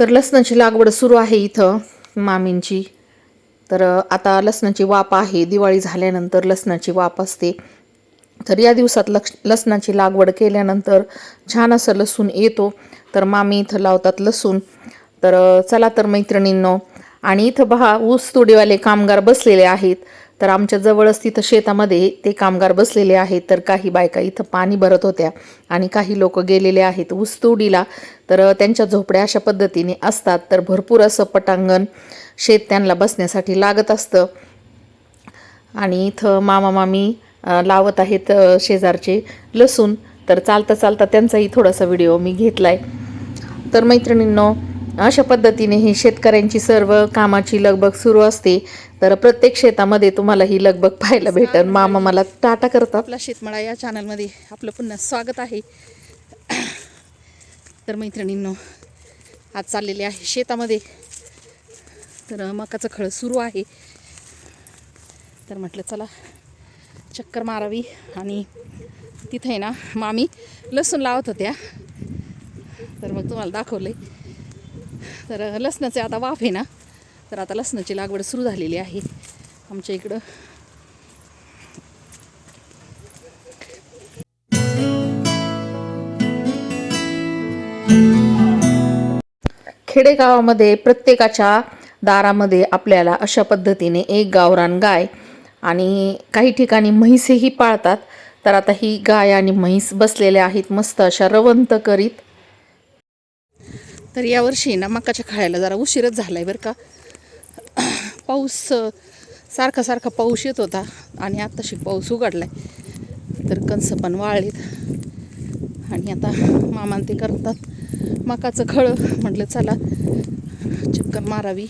तर लसणाची लागवड सुरू आहे इथं मामींची. तर आता लसणाची वाप आहे. दिवाळी झाल्यानंतर लसणाची वाप असते. तर या दिवसात लक्ष लसणाची लागवड केल्यानंतर छान असं लसूण येतो. तर मामी इथं लावतात लसूण. तर चला तर मैत्रिणींनो आणि इथं पहा ऊस तोडीवाले कामगार बसलेले आहेत. तर आमच्या जवळच तिथं शेतामध्ये ते कामगार बसलेले आहेत. तर काही बायका इथं पाणी भरत होत्या आणि काही लोक गेलेले आहेत ऊसतोडीला. तर त्यांच्या झोपड्या अशा पद्धतीने असतात. तर भरपूर असं पटांगण शेत त्यांना बसण्यासाठी लागत असतं. आणि इथं मामा मामी लावत आहेत शेजारचे लसूण. तर चालता चालता त्यांचाही थोडासा व्हिडिओ मी घेतला आहे तर मैत्रिणींनो अशा पद्धतीने ही शेतकऱ्यांची सर्व कामाची लगबग सुरू असते. तर प्रत्येक शेतामध्ये तुम्हाला ही लगबग पाहायला भेटेल मामा मला टाटा करतात. आपला शेतमळा या चॅनलमध्ये आपलं पुन्हा स्वागत आहे. तर मैत्रिणींनो आज चाललेले आहे शेतामध्ये. तर मकाचं खळ सुरू आहे. तर म्हटलं चला चक्कर मारावी आणि तिथे आहे ना मामी लसूण लावत होत्या. तर मग तुम्हाला दाखवलं तर लसणाचे आता वाफ आहे ना. तर आता लसणाची लागवड सुरू झालेली आहे. आमच्या इकडं. खेडेगावामध्ये प्रत्येकाच्या दारामध्ये आपल्याला अशा पद्धतीने एक गावरान गाय आणि काही ठिकाणी म्हैसेही पाळतात. तर आता ही गाय आणि म्हैस बसलेल्या आहेत मस्त अशा रवंत करीत. तर यावर्षी ना मकाच्या खायला जरा उशीरच झाला आहे बरं का. पाऊस सारखा सारखा पाऊस येत होता आणि आत्ताशी पाऊस उघडला आहे तर कंस पण वाळलीत आणि आता मामान ते करतात. मकाचं खळं म्हटलं चला चक्कर मारावी.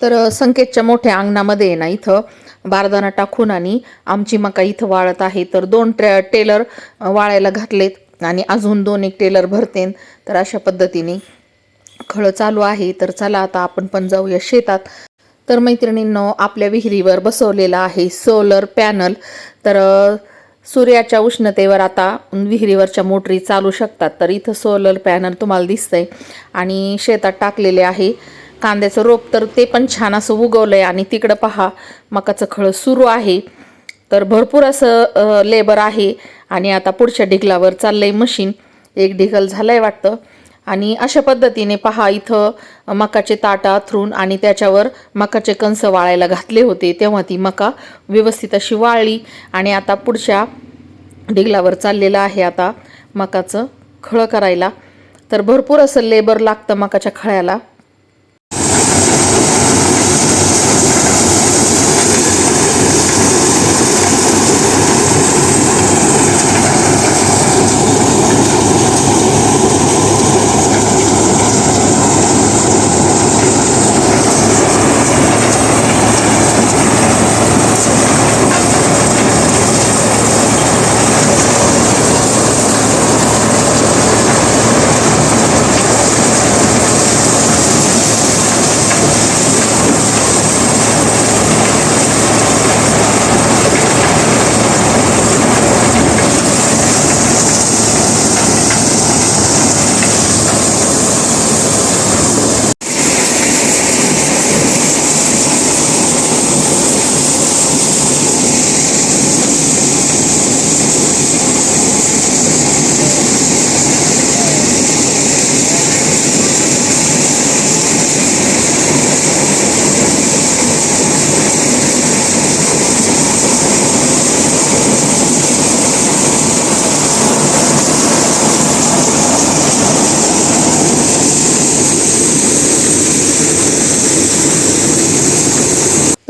तर संकेतच्या मोठ्या अंगणामध्ये आहे ना इथं बारदाना टाकून आणि आमची मका इथं वाळत आहे. तर दोन ट्रे टेलर वाळायला घातलेत आणि अजून दोन एक टेलर भरतेन. तर अशा पद्धतीने खळं चालू आहे तर चला आता आपण पण जाऊया शेतात. तर मैत्रिणींनो आपल्या विहिरीवर बसवलेला आहे सोलर पॅनल तर सूर्याच्या उष्णतेवर आता विहिरीवरच्या मोटरी चालू शकतात. तर इथं सोलर पॅनल तुम्हाला दिसतंय. आणि शेतात टाकलेले आहे. कांद्याचं रोप तर ते पण छान असं उगवलंय. आणि तिकडं पहा मकाचं खळं सुरू आहे. तर भरपूर असं लेबर आहे. आणि आता पुढच्या ढिगलावर चाललंय मशीन एक ढिगल झालंय वाटतं. आणि अशा पद्धतीने पहा इथं मकाचे ताटा थरून आणि त्याच्यावर मकाचे कंस वाळायला घातले होते. तेव्हा ती मका व्यवस्थित अशी वाळली आणि आता पुढच्या डिगलावर चाललेलं आहे. आता मकाचं खळं करायला. तर भरपूर असं लेबर लागतं मकाच्या खळ्याला.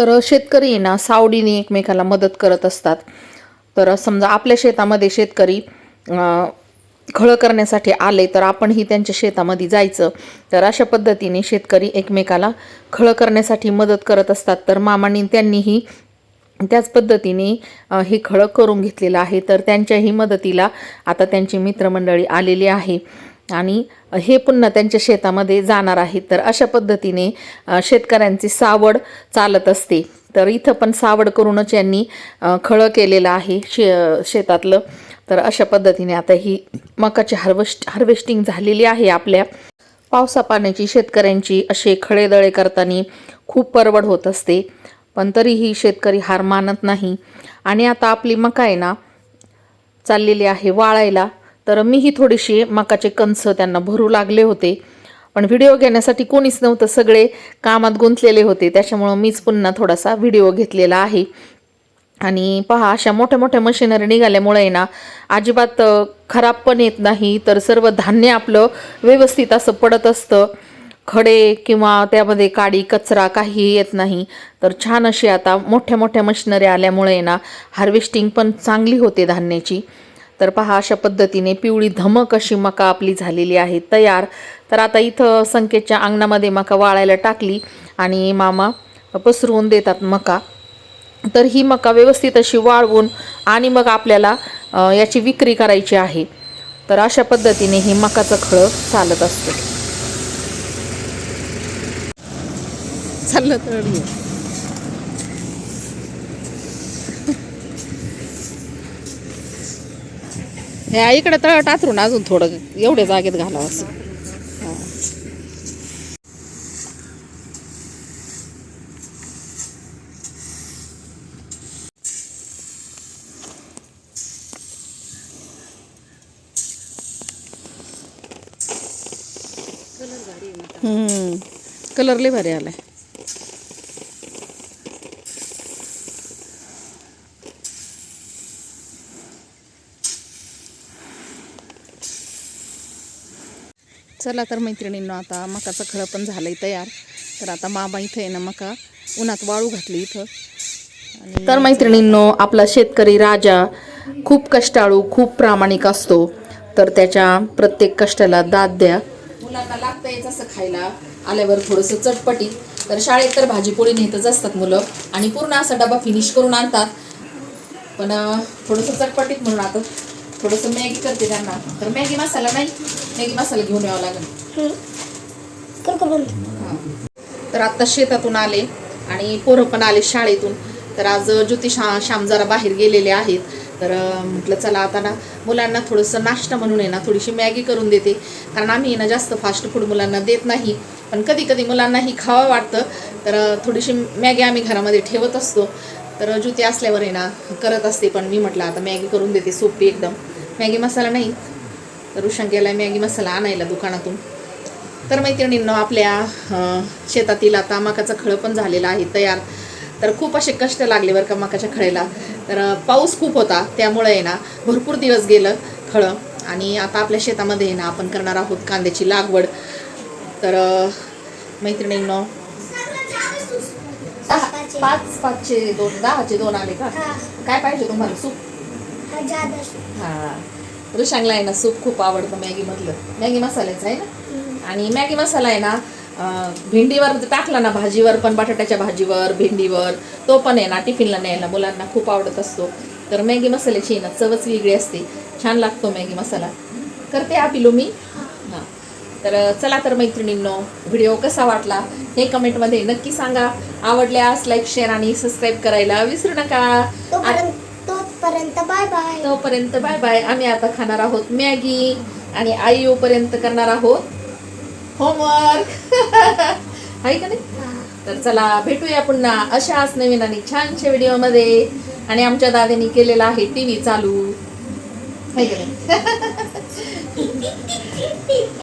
तर शेतकरी आहे ना सावडीने एकमेकाला मदत करत असतात. तर समजा आपल्या शेतामध्ये शेतकरी खळं करण्यासाठी आले तर आपणही त्यांच्या शेतामध्ये जायचं. तर अशा पद्धतीने शेतकरी एकमेकाला खळं करण्यासाठी मदत करत असतात. तर मामांनी त्यांनीही त्याच पद्धतीने हे खळं करून घेतलेलं आहे. तर त्यांच्याही मदतीला आता त्यांची मित्रमंडळी आलेली आहे. आणि हे पुन्हा त्यांच्या शेतामध्ये जाणार आहेत. तर अशा पद्धतीने शेतकऱ्यांची सावड चालत असते. तर इथं पण सावड करूनच यांनी खळं केलेलं आहे शे शेतातलं. तर अशा पद्धतीने आता ही मकाची हार्वेस्ट हार्वेस्टिंग झालेली आहे आपल्या. पावसा पाण्याची शेतकऱ्यांची असे खळेदळे करताना खूप परवड होत असते. पण तरीही शेतकरी हार मानत नाही. आणि आता आपली मका आहे ना चाललेली आहे वाळायला. तर मीही थोडीशी मकाचे कंस त्यांना भरू लागले होते. पण व्हिडिओ घेण्यासाठी कोणीच नव्हतं. सगळे कामात गुंतलेले होते. त्याच्यामुळं मीच पुन्हा थोडासा व्हिडिओ घेतलेला आहे. आणि पहा अशा मोठ्या मोठ्या मशिनरी निघाल्यामुळे ना अजिबात खराब पण येत नाही. तर सर्व धान्य आपलं व्यवस्थित असं पडत असतं. खडे किंवा त्यामध्ये काडी कचरा काही येत नाही. तर छान अशी आता मोठ्या मोठ्या मशिनरी आल्यामुळे ना हार्वेस्टिंग पण चांगली होते धान्याची. तर पहा अशा पद्धतीने पिवळी धमक अशी मका आपली झालेली आहे तयार. तर आता इथं संकेतच्या अंगणामध्ये मका वाळायला टाकली आणि मामा पसरवून देतात मका. तर ही मका व्यवस्थित अशी वाळवून आणि मग आपल्याला याची विक्री करायची आहे. तर अशा पद्धतीने ही मकाचं खळं चालत असतं. चाललं तर हे इकडे तळ टाचरून अजून थोडं एवढ्या जागेत घालावं असं. हम्म. कलर लय भारी आलाय. चला तर मैत्रिणींनो आता मकाचं खळं पण झालंय तयार. तर आता मामा इथं आहे ना मका उन्हात वाळू घातली इथं. तर मैत्रिणींनो आपला शेतकरी राजा खूप कष्टाळू खूप प्रामाणिक असतो. तर त्याच्या प्रत्येक कष्टाला दाद द्या. मुलांना लागतं यायचं असं खायला आल्यावर थोडंसं चटपटी तर शाळेत तर भाजीपोळी नेतच असतात मुलं आणि पूर्ण असा डबा फिनिश करून आणतात. पण थोडंसं चटपटीत म्हणून आता थोडंसं मॅगी करते त्यांना. तर मॅगी मसाला नाही? मॅगी मसाला घेऊन यावा लागेल. हां. तर आत्ता शेतातून आले आणि पोरं पण आले शाळेतून. तर आज ज्योती शा श्याम जरा बाहेर गेलेले आहेत. तर म्हटलं चला आता ना मुलांना थोडंसं नाश्ता म्हणून आहे ना थोडीशी मॅगी करून देते. कारण आम्ही ना जास्त फास्ट फूड मुलांना देत नाही. पण कधी कधी मुलांनाही खावं वाटतं. तर थोडीशी मॅगी आम्ही घरामध्ये ठेवत असतो. तर ज्योती असल्यावर आहे ना करत असते. पण मी म्हटलं आता मॅगी करून देते सोपी एकदम. मॅगी मसाला नाही. तर उशां गेला मॅगी मसाला आणायला दुकानातून. तर मैत्रिणींनो आपल्या शेतातील आता मकाचं खळं पण झालेलं आहे तयार. तर खूप असे कष्ट लागले बरं का मकाच्या खळेला तर पाऊस खूप होता त्यामुळे आहे ना भरपूर दिवस गेलं खळं. आणि आता आपल्या शेतामध्ये ना आपण करणार आहोत कांद्याची लागवड. तर मैत्रिणींनो पाच पाचशे दोन दहाचे दोन आले का? काय पाहिजे तुम्हाला? सूप. हा. ऋषांगला आहे ना सूप खूप आवडतं मॅगीमधलं मॅगी मसाल्याचं आहे ना? आणि मॅगी मसाला आहे ना भेंडीवर म्हणजे टाकला ना भाजीवर पण बटाट्याच्या भाजीवर भेंडीवर तो पण आहे ना टिफिनला न्यायला मुलांना खूप आवडत असतो. तर मॅगी मसाल्याची आहे ना चवच वेगळी असते. छान लागतो मॅगी मसाला. करते हा मी. हां. तर चला तर मैत्रिणींनो व्हिडिओ कसा वाटला हे कमेंटमध्ये नक्की सांगा. आवडल्यास लाईक शेअर आणि सबस्क्राईब करायला विसरू नका. बाय बाय तोपर्यंत बाय बाय आम्ही आता खाणार आहोत मॅगी आणि आई येऊपर्यंत करणार आहोत होमवर्क आहे का नाही? तर चला भेटूया पुन्हा अशाच नवीन आणि छानशा व्हिडिओमध्ये. आणि आमच्या दादानी केलेला आहे टी व्ही चालू. आहे का नाही?